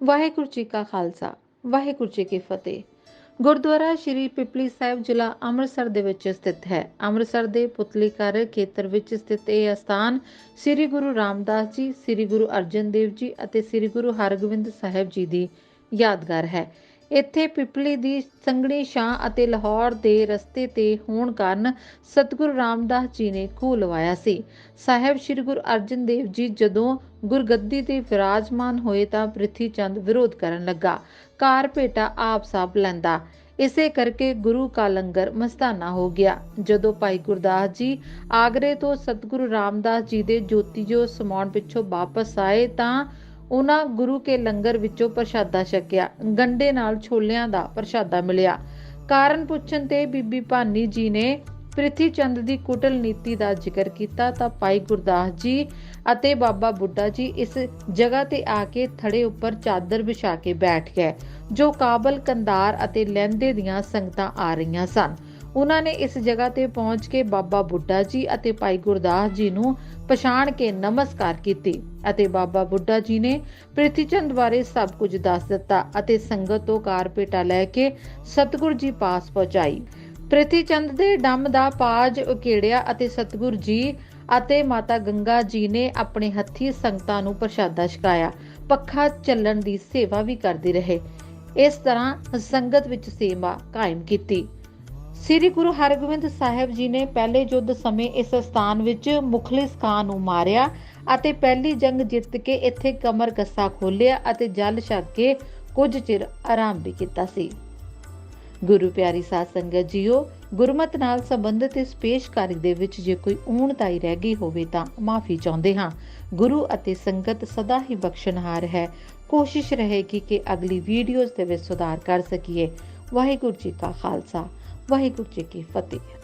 ਵਾਹਿਗੁਰੂ ਜੀ ਕਾ ਖਾਲਸਾ, ਵਾਹਿਗੁਰੂ ਜੀ ਕੀ ਫਤਿਹ। ਗੁਰਦੁਆਰਾ ਸ਼੍ਰੀ ਪਿਪਲੀ ਸਾਹਿਬ ਜ਼ਿਲ੍ਹਾ ਅੰਮ੍ਰਿਤਸਰ ਦੇ ਵਿੱਚ ਸਥਿਤ ਹੈ। ਅੰਮ੍ਰਿਤਸਰ ਦੇ ਪੁਤਲੀ ਪੁਤਲੀਕਰ ਖੇਤਰ ਵਿੱਚ ਸਥਿਤ ਇਹ ਅਸਥਾਨ ਸ੍ਰੀ ਗੁਰੂ ਰਾਮਦਾਸ ਜੀ, ਸ੍ਰੀ ਗੁਰੂ ਅਰਜਨ ਦੇਵ ਜੀ ਅਤੇ ਸ੍ਰੀ ਗੁਰੂ ਹਰਗੋਬਿੰਦ ਸਾਹਿਬ ਜੀ ਦੀ ਯਾਦਗਾਰ ਹੈ। ਇੱਥੇ ਪਿਪਲੀ ਦੀ ਸੰਘਣੀ ਛਾਂ ਅਤੇ ਲਾਹੌਰ ਦੇ ਰਸਤੇ ਤੇ ਹੋਣ ਕਾਰਨ ਸਤਿਗੁਰੂ ਰਾਮਦਾਸ ਜੀ ਨੇ ਖੂਹ ਲਵਾਇਆ ਸੀ। ਸਾਹਿਬ ਸ੍ਰੀ ਗੁਰੂ ਅਰਜਨ ਦੇਵ ਜੀ ਜਦੋਂ ਗੁਰਗੱਦੀ ਤੇ ਵਿਰਾਜਮਾਨ ਹੋਏ ਤਾਂ ਪ੍ਰਿਥੀ ਚੰਦ ਵਿਰੋਧ ਕਰਨ ਲੱਗਾ। ਕਾਰ ਭੇਟਾ ਆਪ ਸਾਬ ਲੈਂਦਾ। ਇਸੇ ਕਰਕੇ ਗੁਰੂ ਕਾ ਲੰਗਰ ਮਸਤਾਨਾ ਹੋ ਗਿਆ। ਜਦੋਂ ਭਾਈ ਗੁਰਦਾਸ ਜੀ ਆਗਰੇ ਤੋਂ ਸਤਿਗੁਰੂ ਰਾਮਦਾਸ ਜੀ ਦੇ ਜੋਤੀ ਜੋ ਸਮਾਉਣ ਪਿੱਛੋਂ ਵਾਪਸ ਆਏ ਤਾਂ ਉਹਨਾਂ ਗੁਰੂ ਕੇ ਲੰਗਰ ਵਿੱਚੋਂ ਪ੍ਰਸ਼ਾਦਾ ਛਕਿਆ। ਗੰਡੇ ਨਾਲ ਛੋਲਿਆਂ ਦਾ ਪ੍ਰਸ਼ਾਦਾ ਮਿਲਿਆ। ਕਾਰਨ ਪੁੱਛਣ ਤੇ ਬੀਬੀ ਭਾਨੀ ਜੀ ਨੇ ਪ੍ਰਿਥੀ ਚੰਦ ਦੀ ਕੁਟਲ ਨੀਤੀ ਦਾ ਜ਼ਿਕਰ ਕੀਤਾ ਤਾਂ ਭਾਈ ਗੁਰਦਾਸ ਜੀ ਅਤੇ ਬਾਬਾ ਬੁੱਢਾ ਜੀ ਇਸ ਜਗ੍ਹਾ ਤੇ ਆ ਕੇ ਥੜੇ ਉੱਪਰ ਚਾਦਰ ਵਿਛਾ ਕੇ ਬੈਠ ਗਏ, ਜੋ ਕਾਬਲ ਕੰਦਾਰ ਅਤੇ ਲਹਿੰਦੇ ਦੀਆਂ ਸੰਗਤਾਂ ਆ ਰਹੀਆਂ ਸਨ। ਉਹਨਾਂ ਨੇ ਇਸ ਜਗ੍ਹਾ ਤੇ ਪਹੁੰਚ ਕੇ ਬਾਬਾ ਬੁੱਢਾ ਜੀ ਅਤੇ ਭਾਈ ਗੁਰਦਾਸ ਜੀ ਨੂੰ ਪਛਾਣ ਕੇ ਨਮਸਕਾਰ ਕੀਤੀ ਅਤੇ ਬਾਬਾ ਬੁੱਢਾ ਜੀ ਨੇ ਪ੍ਰਿਥੀ ਚੰਦ ਬਾਰੇ ਸਭ ਕੁਝ ਦੱਸ ਦਿੱਤਾ ਅਤੇ ਸੰਗਤ ਤੋਂ ਕਾਰਪੇਟਾ ਲੈ ਕੇ ਸਤਿਗੁਰ ਜੀ ਪਾਸ ਪਹੁੰਚਾਈ। ਪ੍ਰਿਥੀ ਚੰਦ ਦੇ ਡੰਮ ਦਾ ਪਾਜ ਉਕੇੜਿਆ ਅਤੇ ਸਤਿਗੁਰ ਜੀ ਅਤੇ ਮਾਤਾ ਗੰਗਾ ਜੀ ਨੇ ਆਪਣੇ ਹੱਥੀ ਸੰਗਤਾਂ ਨੂੰ ਪ੍ਰਸ਼ਾਦਾ ਛਕਾਇਆ, ਪੱਖਾ ਚੱਲਣ ਦੀ ਸੇਵਾ ਵੀ ਕਰਦੇ ਰਹੇ। ਇਸ ਤਰ੍ਹਾਂ ਸੰਗਤ ਵਿੱਚ ਸੇਵਾ ਕਾਇਮ ਕੀਤੀ। ਸ੍ਰੀ ਗੁਰੂ ਹਰਗੋਬਿੰਦ ਸਾਹਿਬ ਜੀ ਨੇ ਪਹਿਲੇ ਯੁੱਧ ਸਮੇਂ ਇਸ ਸਥਾਨ ਵਿੱਚ ਮੁਖਲਿਸ ਖਾਨ ਨੂੰ ਮਾਰਿਆ ਅਤੇ ਪਹਿਲੀ ਜੰਗ ਜਿੱਤ ਕੇ ਇੱਥੇ ਕਮਰ ਕੱਸਾ ਖੋਲ੍ਹਿਆ ਅਤੇ ਜਲ ਛਕ ਕੇ ਕੁਝ ਚਿਰ ਆਰਾਮ ਵੀ ਕੀਤਾ ਸੀ। ਗੁਰੂ ਪਿਆਰੀ ਸਾਧ ਸੰਗਤ ਜੀਓ, ਗੁਰਮਤ ਨਾਲ ਸੰਬੰਧਿਤ ਇਸ ਪੇਸ਼ਕਾਰੀ ਦੇ ਵਿੱਚ ਜੇ ਕੋਈ ਊਣਤਾਈ ਰਹਿ ਗਈ ਹੋਵੇ ਤਾਂ ਮਾਫੀ ਚਾਹੁੰਦੇ ਹਾਂ। ਗੁਰੂ ਅਤੇ ਸੰਗਤ ਸਦਾ ਹੀ ਬਖਸ਼ਣਹਾਰ ਹੈ। ਕੋਸ਼ਿਸ਼ ਰਹੇਗੀ ਕਿ ਅਗਲੀ ਵੀਡੀਓਜ਼ ਦੇ ਵਿੱਚ ਸੁਧਾਰ ਕਰ ਸਕੀਏ। ਵਾਹਿਗੁਰੂ ਜੀ ਕਾ ਖਾਲਸਾ। ਵਾਹਿਗੁਰੂ ਜੀ ਕੀ ਫਤਿਹ।